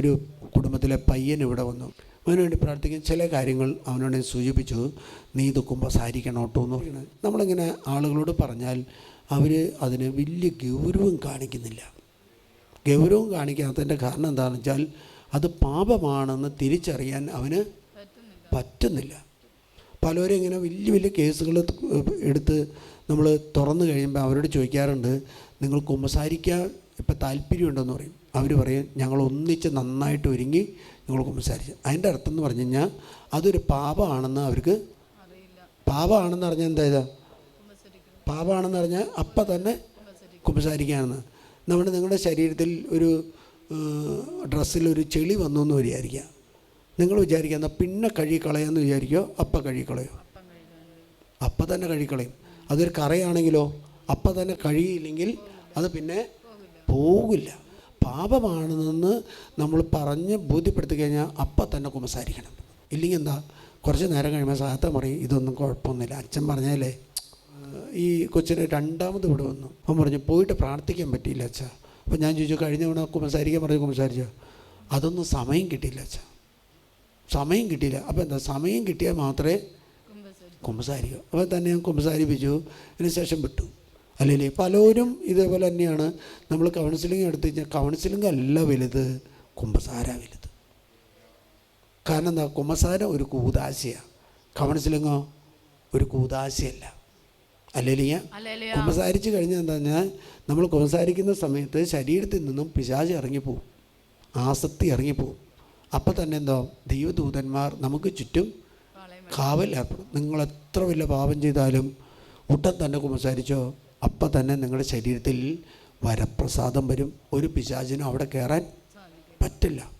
ഒരു കുടുംബത്തിലെ പയ്യൻ ഇവിടെ വന്നു. അവന് വേണ്ടി ചില കാര്യങ്ങൾ അവനോട് സൂചിപ്പിച്ചു. നീ ഇത് സാരിക്കണം കേട്ടോ എന്ന് പറയുന്നത്. നമ്മളിങ്ങനെ ആളുകളോട് പറഞ്ഞാൽ അവർ അതിന് വലിയ ഗൗരവം കാണിക്കുന്നില്ല. ഗൗരവം കാണിക്കാത്തതിന്റെ കാരണം എന്താണെന്ന് വെച്ചാൽ അത് പാപമാണെന്ന് തിരിച്ചറിയാൻ അവന് പറ്റുന്നില്ല. പലരും ഇങ്ങനെ വലിയ വലിയ കേസുകൾ എടുത്ത് നമ്മൾ തുറന്നു കഴിയുമ്പോൾ അവരോട് ചോദിക്കാറുണ്ട് നിങ്ങൾ കുമ്പസാരിക്കാൻ ഇപ്പം താല്പര്യമുണ്ടെന്ന് പറയും. അവർ പറയും ഞങ്ങൾ ഒന്നിച്ച് നന്നായിട്ട് ഒരുങ്ങി നിങ്ങൾ കുമ്പസാരിച്ചു അതിന്റെ അർത്ഥം എന്ന് പറഞ്ഞു കഴിഞ്ഞാൽ അതൊരു പാപമാണെന്ന് അവർക്ക് പാപമാണെന്ന് പറഞ്ഞാൽ എന്താ ഇതാ? പാപമാണെന്ന് പറഞ്ഞാൽ അപ്പം തന്നെ കുമ്പസാരിക്കുകയാണെന്ന്. നമ്മൾ നിങ്ങളുടെ ശരീരത്തിൽ ഒരു ഡ്രസ്സിൽ ഒരു ചെളി വന്നു എന്ന് വിചാരിക്കുക. നിങ്ങൾ വിചാരിക്കുക എന്നാൽ പിന്നെ കഴുകിക്കളയാന്ന് വിചാരിക്കുമോ അപ്പം കഴുകിക്കളയോ. അപ്പം തന്നെ കഴുകിക്കളയും. അതൊരു കറയാണെങ്കിലോ അപ്പം തന്നെ കഴുകിയില്ലെങ്കിൽ അത് പിന്നെ പോകില്ല. പാപമാണെന്ന് നമ്മൾ പറഞ്ഞ് ബോധ്യപ്പെടുത്തി കഴിഞ്ഞാൽ അപ്പം തന്നെ കുമ്പസാരിക്കണം. ഇല്ലെങ്കിൽ എന്താ? കുറച്ച് നേരം കഴിയുമ്പോൾ സാത്ത പറയും ഇതൊന്നും കുഴപ്പമൊന്നുമില്ല. അച്ഛൻ പറഞ്ഞാലേ ഈ കൊച്ചിന് രണ്ടാമത് ഇവിടെ വന്നു. അവൻ പറഞ്ഞു പോയിട്ട് പ്രാർത്ഥിക്കാൻ പറ്റിയില്ല അച്ഛാ. അപ്പം ഞാൻ ചോദിച്ചു കഴിഞ്ഞ തവണ കുമ്പസാരിക്കാൻ പറഞ്ഞു കുമ്പസാരിച്ചോ? അതൊന്നും സമയം കിട്ടിയില്ല അച്ഛാ. സമയം കിട്ടിയില്ല. അപ്പോൾ എന്താ? സമയം കിട്ടിയാൽ മാത്രമേ കുമ്പസാരിക്കൂ. അപ്പോൾ തന്നെ ഞാൻ കുമ്പസാരിപ്പിച്ചു. അതിന് ശേഷം വിട്ടു. അല്ലെങ്കിൽ പലരും ഇതേപോലെ തന്നെയാണ്. നമ്മൾ കൗൺസിലിംഗ് എടുത്തു കഴിഞ്ഞാൽ കൗൺസിലിംഗ് അല്ല വലുത് കുമ്പസാര വലുത്. കാരണം എന്താ? കുമ്പസാര ഒരു കൂതാശയാണ് കൗൺസിലിങ്ങോ ഒരു കൂതാശയല്ല. ഹല്ലേലൂയ. കുമ്പസാരിച്ച് കഴിഞ്ഞാൽ എന്താ? പറഞ്ഞാൽ നമ്മൾ കുമ്പസാരിക്കുന്ന സമയത്ത് ശരീരത്തിൽ നിന്നും പിശാചി ഇറങ്ങിപ്പോവും. ആസക്തി ഇറങ്ങിപ്പോവും. അപ്പം തന്നെ എന്തോ? ദൈവദൂതന്മാർ നമുക്ക് ചുറ്റും കാവൽ ഏർപ്പെടും. നിങ്ങൾ എത്ര വലിയ പാപം ചെയ്താലും ഉടൻ തന്നെ കുമ്പസാരിച്ചോ? അപ്പം തന്നെ നിങ്ങളുടെ ശരീരത്തിൽ വരപ്രസാദം വരും. ഒരു പിശാചിനും അവിടെ കയറാൻ പറ്റില്ല.